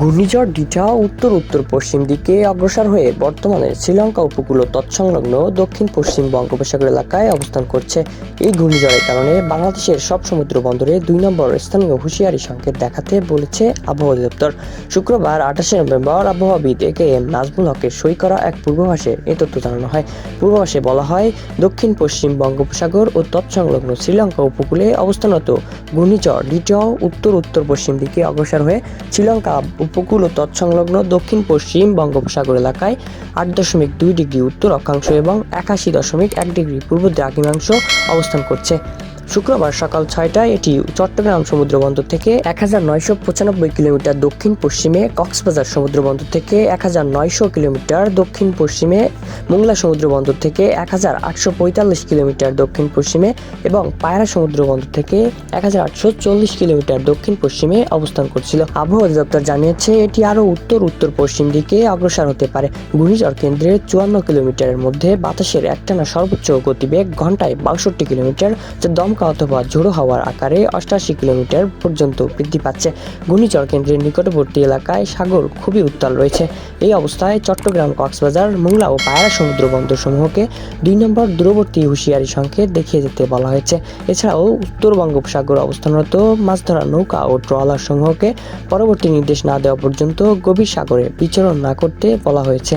ঘূর্ণিঝড় ডিটা উত্তর উত্তর পশ্চিম দিকে অগ্রসর হয়ে বর্তমানে শ্রীলঙ্কা উপকূল ও তৎসংলগ্ন দক্ষিণ পশ্চিম বঙ্গোপসাগর এলাকায় অবস্থান করছে। এই ঘূর্ণিঝড়ের কারণে বাংলাদেশের সব সমুদ্র বন্দরে দুই নম্বর স্থানীয় হুঁশিয়ারি সংকেত দেখাতে বলেছে আবহাওয়া অধিদপ্তর। শুক্রবার আঠাশে নভেম্বর আবহাওয়াবিদ এ কে এম নাজমুল হকের সই করা এক পূর্বাভাসে এ তথ্য জানানো হয়। পূর্বাভাসে বলা হয় দক্ষিণ পশ্চিম বঙ্গোপসাগর ও তৎসংলগ্ন শ্রীলঙ্কা উপকূলে অবস্থানরত ঘূর্ণিঝড় ডিটাও উত্তর উত্তর পশ্চিম দিকে অগ্রসর হয়ে শ্রীলঙ্কা উপকূল ও তৎসংলগ্ন দক্ষিণ পশ্চিম বঙ্গোপসাগর এলাকায় আট দশমিক দুই ডিগ্রি উত্তর অক্ষাংশ এবং একাশি দশমিক এক ডিগ্রি পূর্ব দ্রাঘিমাংশ অবস্থান করছে। শুক্রবার সকাল ছয়টায় এটি চট্টগ্রাম সমুদ্র বন্দর থেকে এক হাজার নয়শো পঁচানব্বই কিলোমিটার দক্ষিণ পশ্চিমে, কক্সবাজার সমুদ্র বন্দর থেকে এক হাজার নয়শো কিলোমিটার দক্ষিণ পশ্চিমে, মোংলা সমুদ্র বন্দর থেকে এক হাজার আটশো পঁয়তাল্লিশ কিলোমিটার দক্ষিণ পশ্চিমে এবং পায়রা সমুদ্র বন্দর থেকে এক হাজার আটশো চল্লিশ কিলোমিটার দক্ষিণ পশ্চিমে অবস্থান করছিল। আবহাওয়া অধিদপ্তর জানিয়েছে, এটি আরও উত্তর উত্তর পশ্চিম দিকে অগ্রসর হতে পারে। ঘূর্ণিঝড় কেন্দ্রের চুয়ান্ন কিলোমিটারের মধ্যে বাতাসের একটানা সর্বোচ্চ গতিবেগ ঘন্টায় বাষট্টি কিলোমিটার, যা দমকা অথবা ঝোড়ো হওয়ার আকারে অষ্টাশি কিলোমিটার পর্যন্ত বৃদ্ধি পাচ্ছে। ঘূর্ণিঝড় কেন্দ্রের নিকটবর্তী এলাকায় সাগর খুবই উত্তাল রয়েছে। এই অবস্থায় চট্টগ্রাম, কক্সবাজার, মোংলা ও পায়রা সমুদ্র বন্দর সমূহকে দুই নম্বর দূরবর্তী হুঁশিয়ারি সংকেত দেখিয়ে দিতে বলা হয়েছে। এছাড়াও উত্তর বঙ্গোপসাগর অবস্থানরত মাছ ধরা নৌকা ও ট্রলার সমূহকে পরবর্তী নির্দেশ না দেওয়া পর্যন্ত গভীর সাগরে বিচরণ না করতে বলা হয়েছে।